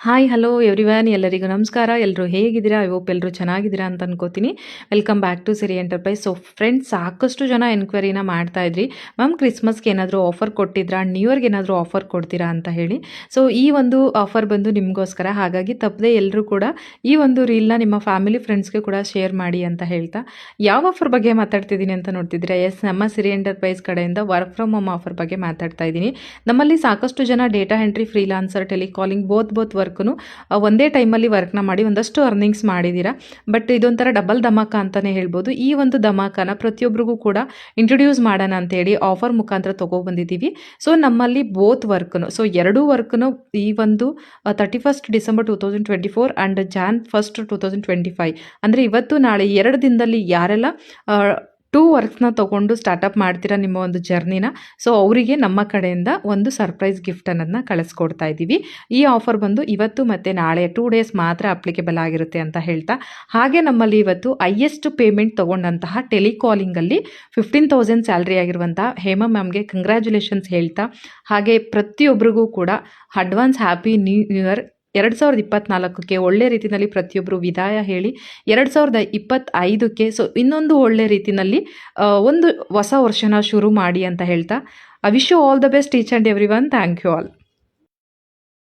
Hi hello everyone ಎಲ್ಲರಿಗೂ ನಮಸ್ಕಾರ. ಎಲ್ಲರೂ ಹೇಗಿದ್ದೀರಾ? ಐ ಹೋಪ್ ಎಲ್ಲರೂ ಚೆನ್ನಾಗಿದ್ದೀರಾ ಅಂತ ಅನ್ಕೋತೀನಿ. Welcome back to Siri enterprise so friends ಸಾಕಷ್ಟು ಜನ ಎನ್ಕ್ವೈರಿನ ಮಾಡ್ತಾ ಇದ್ರಿ. ಮ್ಯಾಮ್ ಕ್ರಿಸ್ಮಸ್ಗೆ ಏನಾದರೂ ಆಫರ್ ಕೊಟ್ಟಿದ್ರಾ? ನ್ಯೂ ಇಯರ್ಗೆ ಏನಾದರೂ ಆಫರ್ ಕೊಡ್ತೀರಾ ಅಂತ ಹೇಳಿ. ಸೊ ಈ ಒಂದು ಆಫರ್ ಬಂದು ನಿಮಗೋಸ್ಕರ ಹಾಗಾಗಿ ತಪ್ಪದೆ ಎಲ್ಲರೂ ಕೂಡ ಈ ಒಂದು ರೀಲ್ನ ನಿಮ್ಮ ಫ್ಯಾಮಿಲಿ ಫ್ರೆಂಡ್ಸ್ಗೆ ಕೂಡ ಶೇರ್ ಮಾಡಿ ಅಂತ ಹೇಳ್ತಾ. ಯಾವ ಆಫರ್ ಬಗ್ಗೆ ಮಾತಾಡ್ತಿದ್ದೀನಿ ಅಂತ ನೋಡ್ತಿದ್ದೀರಾ? ಎಸ್ ನಮ್ಮ ಸಿರಿ ಎಂಟರ್ಪ್ರೈಸ್ ಕಡೆಯಿಂದ ವರ್ಕ್ ಫ್ರಮ್ ಹೋಮ್ ಆಫರ್ ಬಗ್ಗೆ ಮಾತಾಡ್ತಾ ಇದ್ದೀನಿ. ನಮ್ಮಲ್ಲಿ ಸಾಕಷ್ಟು ಜನ data entry freelancer telecalling both both ವರ್ಕ್ನು ಒಂದೇ ಟೈಮಲ್ಲಿ ವರ್ಕ್ನ ಮಾಡಿ ಒಂದಷ್ಟು ಅರ್ನಿಂಗ್ಸ್ ಮಾಡಿದ್ದೀರಾ ಬಟ್ ಇದೊಂಥರ ಡಬಲ್ ಧಮಾಕ ಅಂತಲೇ ಹೇಳ್ಬೋದು. ಈ ಒಂದು ಧಮಾಕನ ಪ್ರತಿಯೊಬ್ಬರಿಗೂ ಕೂಡ ಇಂಟ್ರೊಡ್ಯೂಸ್ ಮಾಡೋಣ ಅಂತೇಳಿ ಆಫರ್ ಮುಖಾಂತರ ತೊಗೊಬಂದಿದ್ದೀವಿ. ಸೊ ನಮ್ಮಲ್ಲಿ ಬೋತ್ ವರ್ಕ್ನು ಸೊ ಎರಡೂ ವರ್ಕ್ನು ಈ ಒಂದು thirty first December two thousand twenty four and Jan first two thousand twenty five ಅಂದರೆ ಇವತ್ತು ನಾಳೆ ಎರಡು ದಿನದಲ್ಲಿ ಯಾರೆಲ್ಲ ಟೂ ವರ್ಕ್ಸ್ನ ತೊಗೊಂಡು ಸ್ಟಾರ್ಟಪ್ ಮಾಡ್ತೀರಾ ನಿಮ್ಮ ಒಂದು ಜರ್ನಿನ ಸೊ ಅವರಿಗೆ ನಮ್ಮ ಕಡೆಯಿಂದ ಒಂದು ಸರ್ಪ್ರೈಸ್ ಗಿಫ್ಟ್ ಅನ್ನೋದನ್ನ ಕಳಿಸ್ಕೊಡ್ತಾ ಇದ್ದೀವಿ ಈ ಆಫರ್ ಬಂದು ಇವತ್ತು ಮತ್ತು ನಾಳೆ ಟೂ ಡೇಸ್ ಮಾತ್ರ ಅಪ್ಲಿಕೇಬಲ್ ಆಗಿರುತ್ತೆ ಅಂತ ಹೇಳ್ತಾ, ಹಾಗೆ ನಮ್ಮಲ್ಲಿ ಇವತ್ತು ಹೈಯೆಸ್ಟ್ ಪೇಮೆಂಟ್ ತೊಗೊಂಡಂತಹ ಟೆಲಿಕಾಲಿಂಗಲ್ಲಿ ಫಿಫ್ಟೀನ್ ತೌಸಂಡ್ ಸ್ಯಾಲ್ರಿ ಆಗಿರುವಂತಹ ಹೇಮಾ ಮ್ಯಾಮ್ಗೆ ಕಂಗ್ರ್ಯಾಚುಲೇಷನ್ಸ್ ಹೇಳ್ತಾ, ಹಾಗೆ ಪ್ರತಿಯೊಬ್ಬರಿಗೂ ಕೂಡ ಅಡ್ವಾನ್ಸ್ ಹ್ಯಾಪಿ ನ್ಯೂ ಇಯರ್ ಎರಡು ಸಾವಿರದ ಇಪ್ಪತ್ನಾಲ್ಕಕ್ಕೆ ಒಳ್ಳೆ ರೀತಿಯಲ್ಲಿ ಪ್ರತಿಯೊಬ್ಬರು ವಿದಾಯ ಹೇಳಿ, ಎರಡು ಸಾವಿರದ ಇಪ್ಪತ್ತೈದಕ್ಕೆ ಸೊ ಇನ್ನೊಂದು ಒಳ್ಳೆ ರೀತಿಯಲ್ಲಿ ಒಂದು ಹೊಸ ವರ್ಷನ ಶುರು ಮಾಡಿ ಅಂತ ಹೇಳ್ತಾ I wish you all the best each and every one thank you all